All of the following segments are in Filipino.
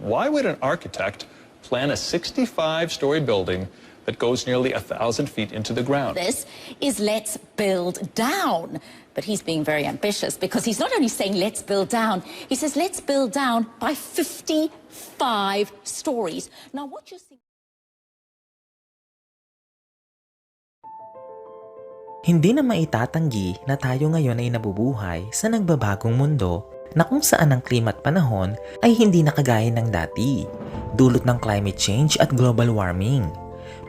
Why would an architect plan a 65-story building that goes nearly a thousand feet into the ground? This is let's build down. But he's being very ambitious because he's not only saying let's build down, he says let's build down by 55 stories. Now, what you see. Hindi na maitatanggi na tayo ngayon ay nabubuhay sa nagbabagong mundo na kung saan ang klima at panahon ay hindi na kagaya ng dati, dulot ng climate change at global warming.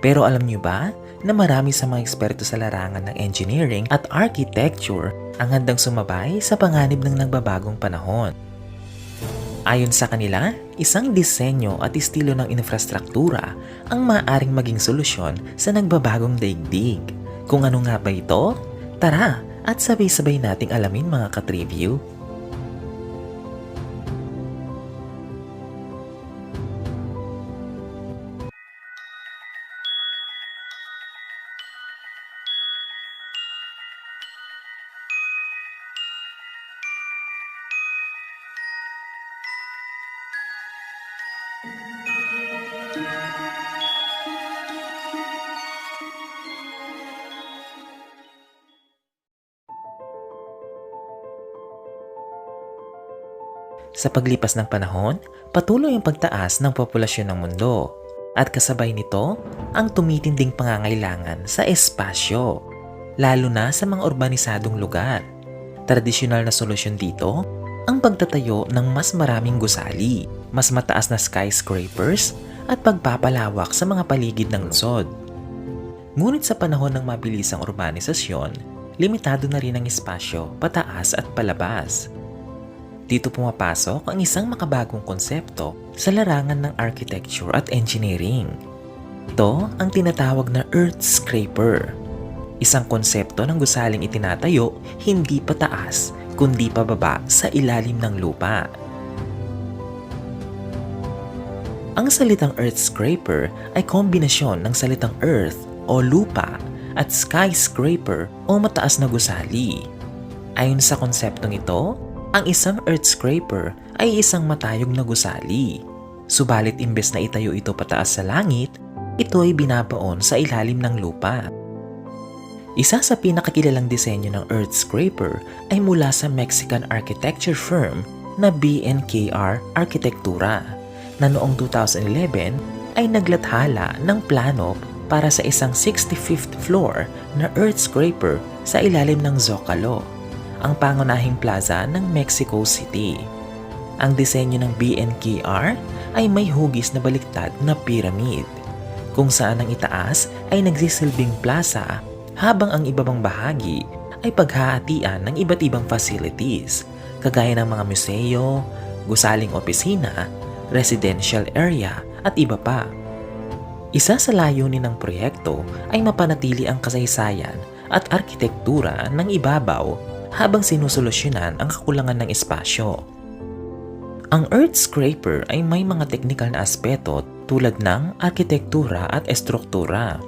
Pero alam niyo ba na marami sa mga eksperto sa larangan ng engineering at architecture ang handang sumabay sa panganib ng nagbabagong panahon. Ayon sa kanila, isang disenyo at estilo ng infrastruktura ang maaaring maging solusyon sa nagbabagong daigdig. Kung ano nga ba ito? Tara at sabay-sabay nating alamin mga katriview. Sa paglipas ng panahon, patuloy ang pagtaas ng populasyon ng mundo at kasabay nito ang tumitinding pangangailangan sa espasyo, lalo na sa mga urbanisadong lugar. Tradisyonal na solusyon dito ang pagtatayo ng mas maraming gusali, mas mataas na skyscrapers at pagpapalawak sa mga paligid ng lungsod. Ngunit sa panahon ng mabilisang urbanisasyon, limitado na rin ang espasyo pataas at palabas. Dito pumapasok ang isang makabagong konsepto sa larangan ng architecture at engineering. Ito ang tinatawag na earth scraper. Isang konsepto ng gusaling itinatayo hindi pataas kundi pababa sa ilalim ng lupa. Ang salitang earth scraper ay kombinasyon ng salitang earth o lupa at skyscraper o mataas na gusali. Ayon sa konseptong ito, ang isang earth scraper ay isang matayog na gusali. Subalit imbes na itayo ito pataas sa langit, ito ay binabaon sa ilalim ng lupa. Isa sa pinakakilalang disenyo ng earth scraper ay mula sa Mexican architecture firm na BNKR Arkitektura na noong 2011 ay naglathala ng plano para sa isang 65th floor na earth scraper sa ilalim ng Zocalo ang pangunahing plaza ng Mexico City. Ang disenyo ng BNKR ay may hugis na baliktad na pyramid, kung saan ang itaas ay nagsisilbing plaza habang ang ibabang bahagi ay paghahatian ng iba't ibang facilities kagaya ng mga museo, gusaling opisina, residential area at iba pa. Isa sa layunin ng proyekto ay mapanatili ang kasaysayan at arkitektura ng ibabaw habang sinusolusyonan ang kakulangan ng espasyo. Ang earth scraper ay may mga teknikal na aspeto tulad ng arkitektura at estruktura.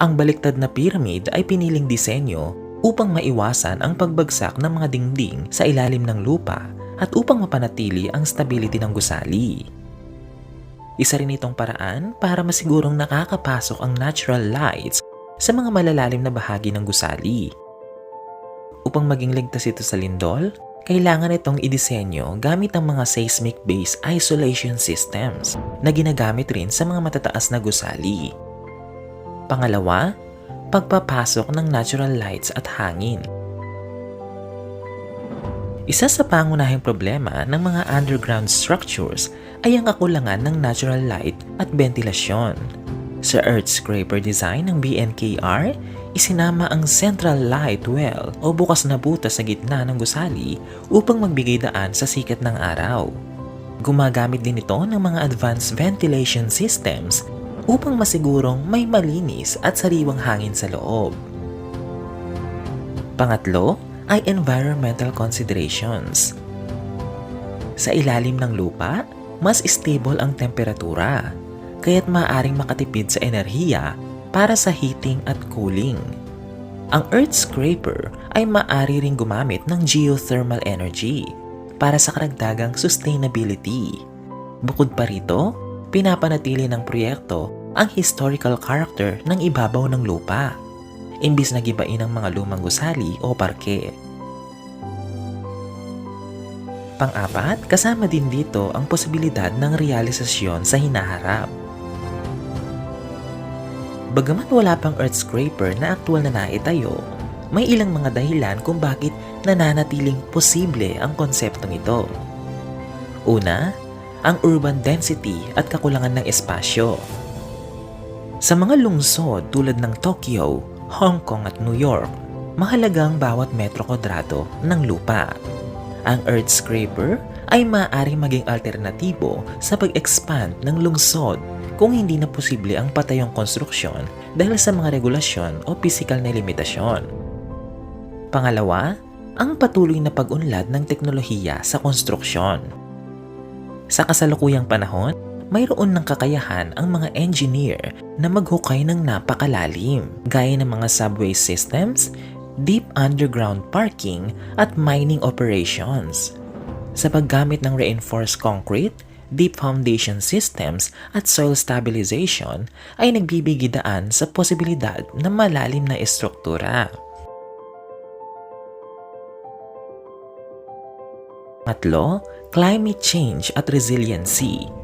Ang baliktad na pyramid ay piniling disenyo upang maiwasan ang pagbagsak ng mga dingding sa ilalim ng lupa at upang mapanatili ang stability ng gusali. Isa rin itong paraan para masigurong nakakapasok ang natural lights sa mga malalalim na bahagi ng gusali Upang maging ligtas ito sa lindol, kailangan itong idisenyo gamit ang mga seismic-based isolation systems na ginagamit rin sa mga matataas na gusali. Pangalawa, pagpapasok ng natural lights at hangin. Isa sa pangunahing problema ng mga underground structures ay ang kakulangan ng natural light at ventilasyon. Sa earth scraper design ng BNKR, isinama ang central light well o bukas na butas sa gitna ng gusali upang magbigay daan sa sikat ng araw. Gumagamit din ito ng mga advanced ventilation systems upang masigurong may malinis at sariwang hangin sa loob. Pangatlo ay environmental considerations. Sa ilalim ng lupa, mas stable ang temperatura, kaya't maaaring makatipid sa enerhiya para sa heating at cooling. Ang earth scraper ay maaari ring gumamit ng geothermal energy para sa karagdagang sustainability. Bukod pa rito, pinapanatili ng proyekto ang historical character ng ibabaw ng lupa, imbis na gibain ang mga lumang gusali o parke. Pang-apat, kasama din dito ang posibilidad ng realisasyon sa hinaharap. Bagaman wala pang earth scraper na aktual na naitayo, may ilang mga dahilan kung bakit nananatiling posible ang konseptong ito. Una, ang urban density at kakulangan ng espasyo. Sa mga lungsod tulad ng Tokyo, Hong Kong at New York, mahalagang bawat metro kwadrado ng lupa. Ang earth scraper ay maaaring maging alternatibo sa pag-expand ng lungsod kung hindi na posible ang patayong konstruksyon dahil sa mga regulasyon o pisikal na limitasyon. Pangalawa, ang patuloy na pag-unlad ng teknolohiya sa konstruksyon. Sa kasalukuyang panahon, mayroon ng kakayahan ang mga engineer na maghukay ng napakalalim gaya ng mga subway systems, deep underground parking at mining operations. Sa paggamit ng reinforced concrete, deep foundation systems at soil stabilization ay nagbibigidaan sa posibilidad ng malalim na estruktura. Matlo, climate change at resiliency.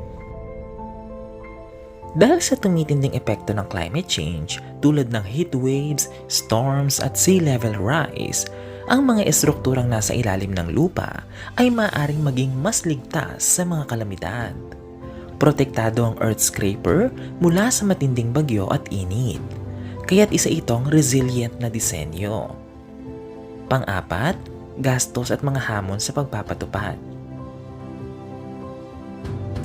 Dahil sa tumitinding epekto ng climate change tulad ng heat waves, storms at sea level rise, ang mga estrukturang nasa ilalim ng lupa ay maaaring maging mas ligtas sa mga kalamidad. Protektado ang earth scraper mula sa matinding bagyo at init, kaya't isa itong resilient na disenyo. Pang-apat, gastos at mga hamon sa pagpapatupad.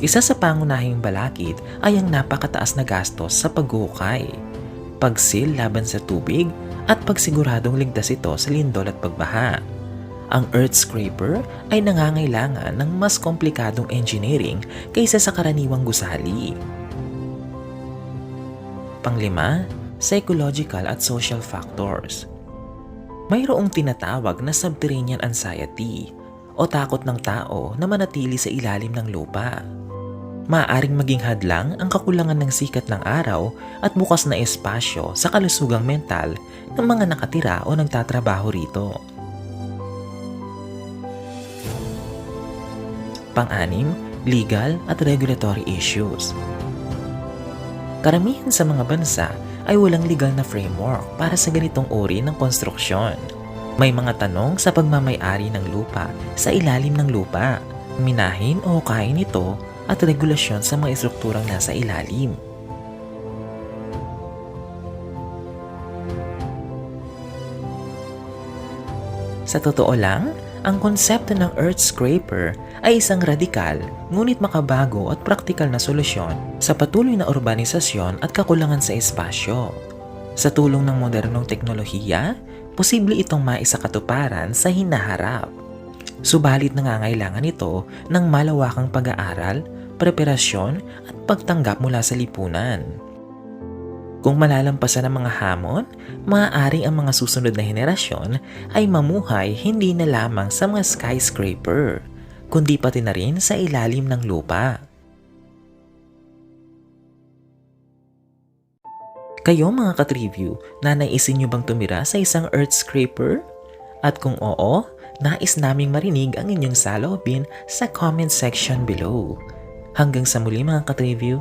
Isa sa pangunahing balakid ay ang napakataas na gastos sa paghuhukay, pagsil laban sa tubig at pagsiguradong ligtas ito sa lindol at pagbaha. Ang earth scraper ay nangangailangan ng mas komplikadong engineering kaysa sa karaniwang gusali. Panglima, psychological at social factors. Mayroong tinatawag na subterranean anxiety o takot ng tao na manatili sa ilalim ng lupa. Maaring maging hadlang ang kakulangan ng sikat ng araw at bukas na espasyo sa kalusugang mental ng mga nakatira o nagtatrabaho rito. Pang-anim, legal at regulatory issues. Karamihan sa mga bansa ay walang legal na framework para sa ganitong uri ng konstruksyon. May mga tanong sa pagmamayari ng lupa sa ilalim ng lupa, minahin o hukayin ito at regulasyon sa mga estrukturang nasa ilalim. Sa totoo lang, ang konsepto ng earth scraper ay isang radikal ngunit makabago at praktikal na solusyon sa patuloy na urbanisasyon at kakulangan sa espasyo. Sa tulong ng modernong teknolohiya, posible itong maisakatuparan sa hinaharap. Subalit nangangailangan ito ng malawakang pag-aaral, preparasyon at pagtanggap mula sa lipunan. Kung malalampasan ang mga hamon, maaaring ang mga susunod na henerasyon ay mamuhay hindi na lamang sa mga skyscraper, kundi pati na rin sa ilalim ng lupa. Kayo mga katriview, nanaisin nyo bang tumira sa isang earth scraper? At kung oo, nais naming marinig ang inyong saloobin sa comment section below. Hanggang sa muli mga katriview,